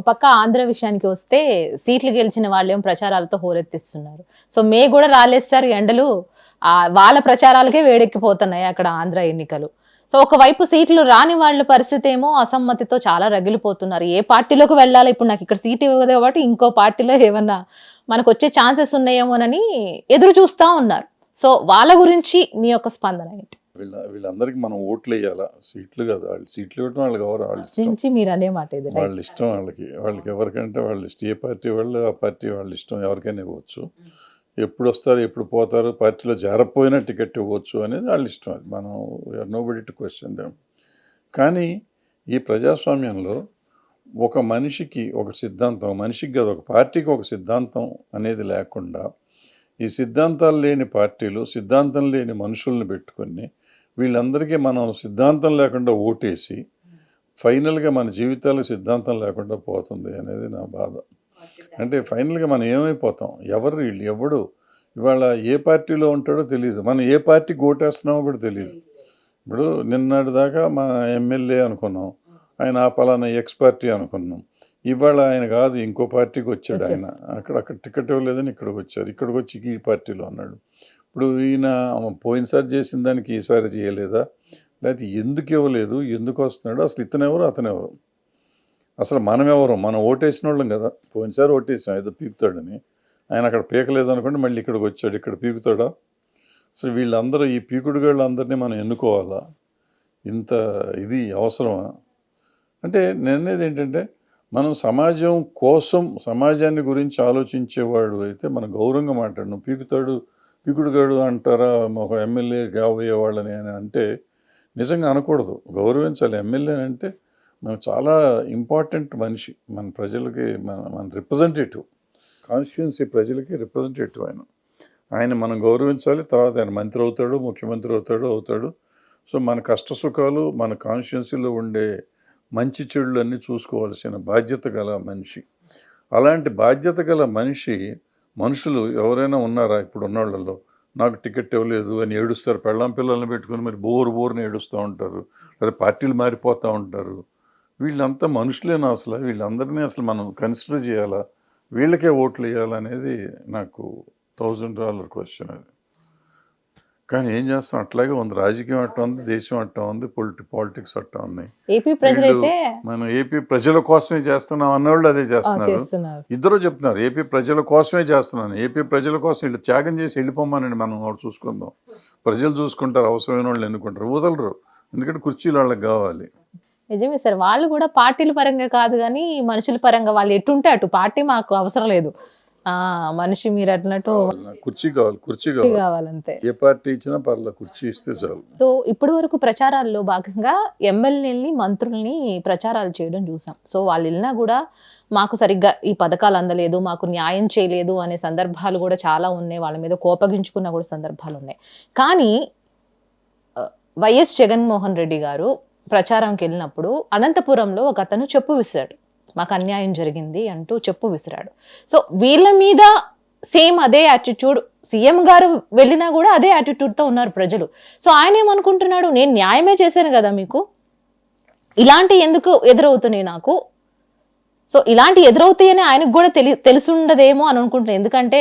పక్క ఆంధ్ర విషయానికి వస్తే సీట్లు గెలిచిన వాళ్ళేమో ప్రచారాలతో హోరెత్తిస్తున్నారు. సో మే కూడా రాలేస్తారు ఎండలు. ఆ వాళ్ళ ప్రచారాలకే వేడెక్కిపోతున్నాయి అక్కడ ఆంధ్ర ఎన్నికలు. సో ఒకవైపు సీట్లు రాని వాళ్ళ పరిస్థితి ఏమో అసమ్మతితో చాలా రగిలిపోతున్నారు. ఏ పార్టీలోకి వెళ్ళాలి? ఇప్పుడు నాకు ఇక్కడ సీట్ ఇవ్వదు కాబట్టి ఇంకో పార్టీలో ఏమన్నా మనకు వచ్చే ఛాన్సెస్ ఉన్నాయేమోనని ఎదురు చూస్తూ ఉన్నారు. సో వాళ్ళ గురించి మీ యొక్క స్పందన ఏంటి? వీళ్ళ వీళ్ళందరికీ మనం ఓట్లు వేయాలా? సీట్లు కదా. వాళ్ళు సీట్లు ఇవ్వడం వాళ్ళకి ఎవరు వాళ్ళ ఇష్టం? మీరు అనే మాట? వాళ్ళ ఇష్టం వాళ్ళకి. వాళ్ళకి ఎవరికంటే వాళ్ళ ఇష్టం ఏ పార్టీ వాళ్ళు ఆ పార్టీ వాళ్ళ ఇష్టం ఎవరికైనా ఇవ్వచ్చు. ఎప్పుడు వస్తారు ఎప్పుడు పోతారు పార్టీలో జారపోయినా టికెట్ ఇవ్వచ్చు అనేది వాళ్ళ ఇష్టం అది. మనం నో బడి టు క్వశ్చన్ దేమ్ కానీ ఈ ప్రజాస్వామ్యంలో ఒక మనిషికి ఒక సిద్ధాంతం మనిషికి కాదు ఒక పార్టీకి ఒక సిద్ధాంతం అనేది లేకుండా ఈ సిద్ధాంతాలు లేని పార్టీలు సిద్ధాంతం లేని మనుషుల్ని పెట్టుకొని వీళ్ళందరికీ మనం సిద్ధాంతం లేకుండా ఓటేసి ఫైనల్గా మన జీవితాలకు సిద్ధాంతం లేకుండా పోతుంది అనేది నా బాధ. అంటే ఫైనల్గా మనం ఏమైపోతాం? ఎవరు వీళ్ళు? ఎవడు? ఇవాళ ఏ పార్టీలో ఉంటాడో తెలియదు మనం ఏ పార్టీకి ఓటేస్తున్నామో కూడా తెలియదు ఇప్పుడు నిన్నటి దాకా మా ఎమ్మెల్యే అనుకున్నాం. ఆయన ఆ పలానా ఎక్స్ పార్టీ అనుకున్నాం. ఇవాళ ఆయన కాదు ఇంకో పార్టీకి వచ్చాడు ఆయన. అక్కడ అక్కడ టికెట్ ఇవ్వలేదని ఇక్కడికి వచ్చారు. ఇక్కడికి వచ్చి ఈ పార్టీలో అన్నాడు ఇప్పుడు ఈయన పోయినసారి చేసిన దానికి ఈసారి చేయలేదా? లేకపోతే ఎందుకు ఇవ్వలేదు? ఎందుకు వస్తున్నాడు? అసలు ఇతనెవరు అతనెవరు అసలు మనం ఎవరు? మనం ఓటేసిన వాళ్ళం కదా. పోయినసారి ఓటేసాం ఏదో పీకుతాడని. ఆయన అక్కడ పీకలేదు అనుకోండి మళ్ళీ ఇక్కడికి వచ్చాడు. ఇక్కడ పీకుతాడా? అసలు వీళ్ళందరూ ఈ పీకుడు వాళ్ళందరినీ మనం ఎన్నుకోవాలా? ఇంత ఇది అవసరమా? అంటే నేనేది ఏంటంటే మనం సమాజం కోసం సమాజాన్ని గురించి ఆలోచించేవాడు అయితే మన గౌరవంగా మాట్లాడు. పీకుతాడు పీకుడుగాడు అంటారా? ఒక ఎమ్మెల్యే కాబోయే వాళ్ళని అని అంటే నిజంగా అనకూడదు. గౌరవించాలి. ఎమ్మెల్యే అంటే మనం చాలా ఇంపార్టెంట్ మనిషి. మన ప్రజలకి మన మన రిప్రజెంటేటివ్. కాన్స్టిట్యున్సీ ప్రజలకి రిప్రజెంటేటివ్ ఆయన. ఆయన మనం గౌరవించాలి. తర్వాత ఆయన మంత్రి అవుతాడు ముఖ్యమంత్రి అవుతాడు అవుతాడు. సో మన కష్ట సుఖాలు మన కాన్స్టిట్యున్సీలో ఉండే మంచి చెడులన్నీ చూసుకోవాల్సిన బాధ్యత గల మనిషి. అలాంటి బాధ్యత గల మనిషి మనుషులు ఎవరైనా ఉన్నారా ఇప్పుడు ఉన్నవాళ్ళలో నాకు టికెట్ ఇవ్వలేదు అని ఏడుస్తారు. పెళ్ళాం పిల్లల్ని పెట్టుకుని మరి బోరు బోరుని ఏడుస్తూ ఉంటారు. లేదా పార్టీలు మారిపోతూ ఉంటారు. వీళ్ళంతా మనుషులేనా అసలు? వీళ్ళందరినీ అసలు మనం కన్సిడర్ చేయాలా? వీళ్ళకే ఓట్లు వేయాలనేది నాకు థౌజండ్ డాలర్ క్వశ్చన్ అది. కానీ ఏం చేస్తాం? అట్లాగే ఉంది. రాజకీయం అట్టా ఉంది దేశం అట్టా ఉంది పొలిటి పాలిటిక్స్ అట్టా ఉన్నాయి. ఏపీ ప్రజలైతే మనం ఏపీ ప్రజల కోసమే చేస్తున్నాం అన్నవాళ్ళు అదే చేస్తున్నారు. ఇద్దరు చెప్తున్నారు ఏపీ ప్రజల కోసమే చేస్తున్నాను. ఏపీ ప్రజల కోసం వీళ్ళు త్యాగం చేసి వెళ్ళిపోమనండి మనం వాడు చూసుకుందాం. ప్రజలు చూసుకుంటారు అవసరమైన వాళ్ళు ఎన్నుకుంటారు వదలరు. ఎందుకంటే కుర్చీలు వాళ్ళకి కావాలి. నిజమే సార్. వాళ్ళు కూడా పార్టీల పరంగా కాదు కానీ మనుషుల పరంగా వాళ్ళు ఎటుంటే అటు. పార్టీ మాకు అవసరం లేదు. మనిషి మీరు అన్నట్టు కుర్చీ కావాలి కుర్చీ కావాలి. కావాలంతే. ఏ పార్టీ ఇచ్చినా పర్లేదు కుర్చీ ఇస్తే చాలు. సో ఇప్పటి వరకు ప్రచారాల్లో భాగంగా ఎమ్మెల్యేని మంత్రుల్ని ప్రచారాలు చేయడం చూసాం. సో వాళ్ళు వెళ్ళినా కూడా మాకు సరిగ్గా ఈ పథకాలు అందలేదు మాకు న్యాయం చేయలేదు అనే సందర్భాలు కూడా చాలా ఉన్నాయి. వాళ్ళ మీద కోపగించుకున్న కూడా సందర్భాలు ఉన్నాయి. కానీ వైఎస్ జగన్మోహన్ రెడ్డి గారు ప్రచారంకి వెళ్ళినప్పుడు అనంతపురంలో ఒక అతను చెప్పు విసిరాడు. మాకు అన్యాయం జరిగింది అంటూ చెప్పు విసిరాడు. సో వీళ్ళ మీద సేమ్ అదే యాటిట్యూడ్ సీఎం గారు వెళ్ళినా కూడా అదే యాటిట్యూడ్తో ఉన్నారు ప్రజలు. సో ఆయన ఏమనుకుంటున్నాడు? నేను న్యాయమే చేశాను కదా మీకు. ఇలాంటి ఎందుకు ఎదురవుతున్నాయి నాకు? సో ఇలాంటి ఎదురవుతాయని ఆయనకు కూడా తెలి తెలుసుండదేమో అని అనుకుంటున్నాను. ఎందుకంటే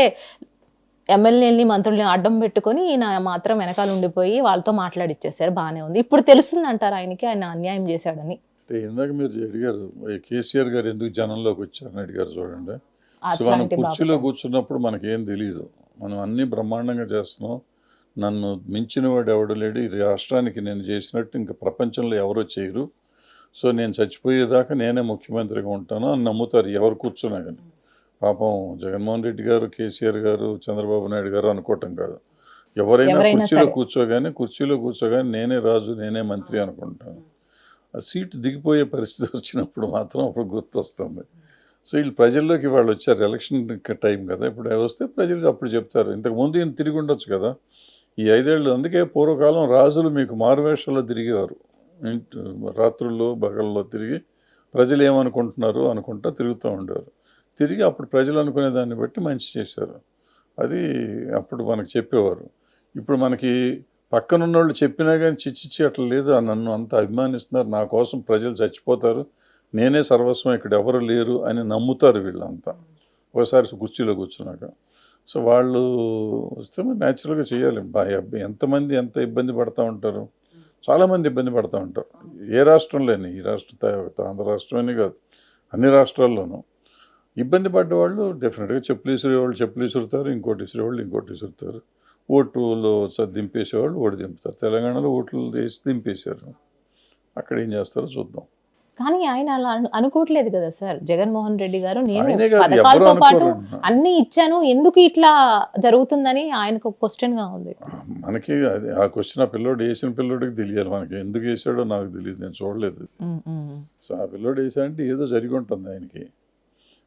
ఎమ్మెల్యేని మంత్రుల్ని అడ్డం పెట్టుకొని ఈయన మాత్రం వెనకాల ఉండిపోయి వాళ్ళతో మాట్లాడిచ్చేసారు. బాగానే ఉంది. ఇప్పుడు తెలుస్తుంది అంటారు ఆయనకి ఆయన అన్యాయం చేశాడని. అంటే ఇందాక మీరు అడిగారు కేసీఆర్ గారు ఎందుకు జనంలోకి వచ్చారని అడిగారు చూడండి. సో మనం కుర్చీలో కూర్చున్నప్పుడు మనకేం తెలియదు మనం అన్నీ బ్రహ్మాండంగా చేస్తున్నాం. నన్ను మించిన వాడు ఎవడు లేడు. ఈ రాష్ట్రానికి నేను చేసినట్టు ఇంకా ప్రపంచంలో ఎవరో చేయరు. సో నేను చచ్చిపోయేదాకా నేనే ముఖ్యమంత్రిగా ఉంటాను అని నమ్ముతారు ఎవరు కూర్చున్నా కానీ. పాపం జగన్మోహన్ రెడ్డి గారు కేసీఆర్ గారు చంద్రబాబు నాయుడు గారు అనుకోవటం కాదు. ఎవరైనా కుర్చీలో. కూర్చోగానే కుర్చీలో కూర్చోగానే నేనే రాజు నేనే మంత్రి అనుకుంటాను. సీటు దిగిపోయే పరిస్థితి వచ్చినప్పుడు మాత్రం అప్పుడు గుర్తొస్తుంది. సో వీళ్ళు ప్రజల్లోకి వాళ్ళు వచ్చారు. ఎలక్షన్ టైం కదా. ఇప్పుడు వస్తే ప్రజలు అప్పుడు చెప్తారు. ఇంతకు ముందు ఈయన తిరిగి ఉండొచ్చు కదా. ఈ ఐదేళ్ళు అందుకే పూర్వకాలం రాజులు మీకు మారువేషాల్లో తిరిగేవారు. రాత్రుల్లో బగల్లో తిరిగి ప్రజలు ఏమనుకుంటున్నారు అనుకుంటా తిరుగుతూ ఉండేవారు. తిరిగి అప్పుడు ప్రజలు అనుకునే దాన్ని బట్టి మంచి చేశారు. అది అప్పుడు మనకు చెప్పేవారు. ఇప్పుడు మనకి పక్కనున్నోళ్ళు చెప్పినా కానీ చిచ్చిచ్చి అట్లా లేదు నన్ను అంత అభిమానిస్తున్నారు. నా కోసం ప్రజలు చచ్చిపోతారు. నేనే సర్వస్వం ఇక్కడ ఎవరు లేరు అని నమ్ముతారు వీళ్ళంతా. ఒకసారి కుర్చీలో కూర్చున్నాక. సో వాళ్ళు వస్తే న్యాచురల్గా చేయాలి. అబ్బాయి ఎంతమంది ఎంత ఇబ్బంది పడతా ఉంటారు? చాలామంది ఇబ్బంది పడతా ఉంటారు. ఏ రాష్ట్రంలోని ఈ రాష్ట్రం ఆంధ్ర రాష్ట్రమని కాదు. అన్ని రాష్ట్రాల్లోనూ. ఇబ్బంది పడ్డవాళ్ళు డెఫినెట్గా చెప్పులు ఇసిరేవాళ్ళు చెప్పులు ఇసురుతారు ఇంకోటి ఇసిరేవాళ్ళు ఇంకోటి ఇసురుతారు ఓటులో దింపేసేవాళ్ళు ఓటు దింపుతారు. తెలంగాణలో ఓట్లు వేసి దింపేశారు. అక్కడ ఏం చేస్తారో చూద్దాం. కానీ ఆయన అలా అను- అనుకోవట్లేదు కదా సార్. జగన్మోహన్ రెడ్డి గారు నేను పథకాలతో పాటు. అన్ని ఇచ్చాను ఎందుకు ఇట్లా జరుగుతుందని ఆయనకు క్వశ్చన్గా ఉంది. మనకి అది ఆ క్వశ్చన్ ఆ పిల్లోడు వేసిన పిల్లోడికి తెలియాలి మనకి. ఎందుకు వేసాడో నాకు తెలియదు నేను చూడలేదు. సో ఆ పిల్లోడు వేసాడంటే ఏదో జరిగి ఉంటుంది ఆయనకి.